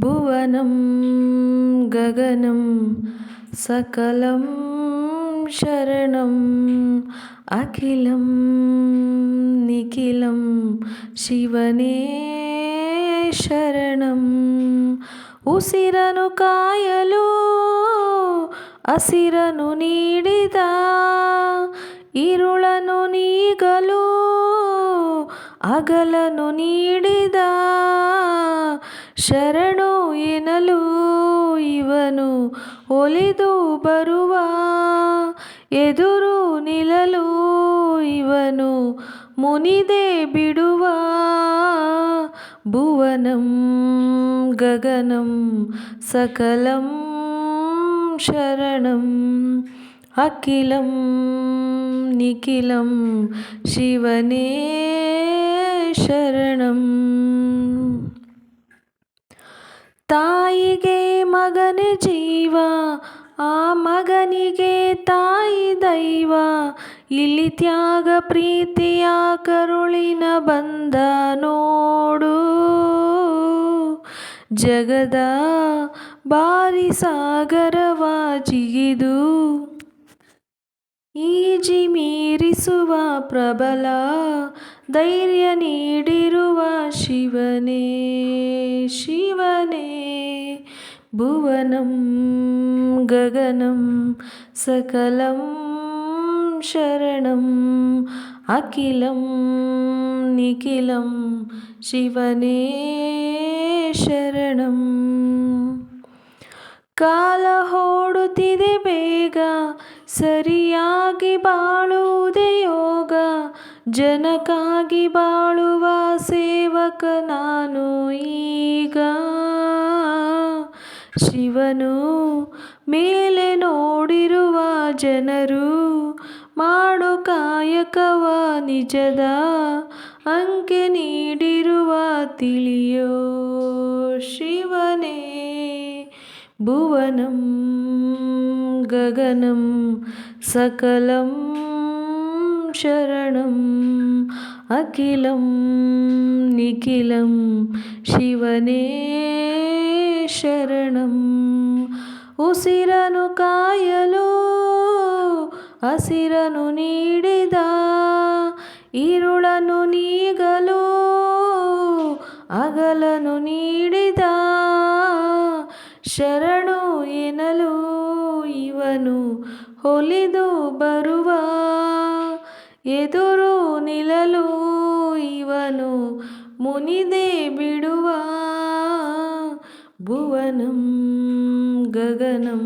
ഭുവനം ഗഗനം സകലം ശരണം അഖിലം നിഖിലം ശിവനേ ശരണം. ಉಸಿರನು ಕಾಯಲು ಹಸಿರನು ನೀಡಿದ ഇരുളനു നീകലോ അകലനു നീടിതാ. ಶರಣು ಎನ್ನಲು ಇವನು ಒಲಿದು ಬರುವ. ಎದುರು ನಿಲ್ಲಲು ಇವನು ಮುನಿದೆ ಬಿಡುವ. ಭುವನಂ ಗಗನಂ ಸಕಲಂ ಶರಣಂ ಅಖಿಲಂ ನಿಖಿಲಂ ಶಿವನೇ ಶರಣಂ. ತಾಯಿಗೆ ಮಗನೇ ಜೀವ, ಆ ಮಗನಿಗೆ ತಾಯಿ ದೈವ. ಇಲ್ಲಿ ತ್ಯಾಗ ಪ್ರೀತಿಯ ಕರುಳಿನ ಬಂದ ನೋಡು. ಜಗದ ಬಾರಿ ಸಾಗರವ ಜಿಗಿದು ಈಜಿ ಮೀರಿಸುವ ಪ್ರಬಲ ಧೈರ್ಯ ನೀಡಿರುವ ಶಿವನೇ ಶಿವನೇ. ಭುವನಂ, ಗಗನಂ, ಸಕಲಂ, ಶರಣಂ. ಅಖಿಲಂ, ನಿಖಿಲಂ, ಶಿವನೇ, ಶರಣಂ. ಕಾಲ ಓಡುತ್ತಿದೆ ಬೇಗ ಸರಿಯಾಗಿ ಬಾಳುವುದೇ ಯೋಗ. ಜನಕ್ಕಾಗಿ ಬಾಳುವ ಸೇವಕ ನಾನು ಈಗ. ಶಿವನು ಮೇಲೆ ನೋಡಿರುವ ಜನರು ಮಾಡು ಕಾಯಕವ ನಿಜದ ಅಂಕೆ ನೀಡಿರುವ ತಿಳಿಯೋ ಶಿವನೇ ಭುವನಂ. ಗಗನಂ सकलं ಶರಣಂ अखिलं निखिलं ಶಿವನೇ ಶರಣಂ. ಉಸಿರನು ಕಾಯಲು ಹಸಿರನು ನೀಡಿದ ಇರುಳನು ನೀಗಲು ಅಗಲನು ನೀಡಿದ. ಶರಣು ಎನ್ನಲು ಇವನು ಹೊಲಿದು ಬರುವ ಎದುರು ನಿಲ್ಲಲು ಇವನು ಮುನಿದೆ ಬಿಡುವ ಭುವನಂ ಗಗನಂ.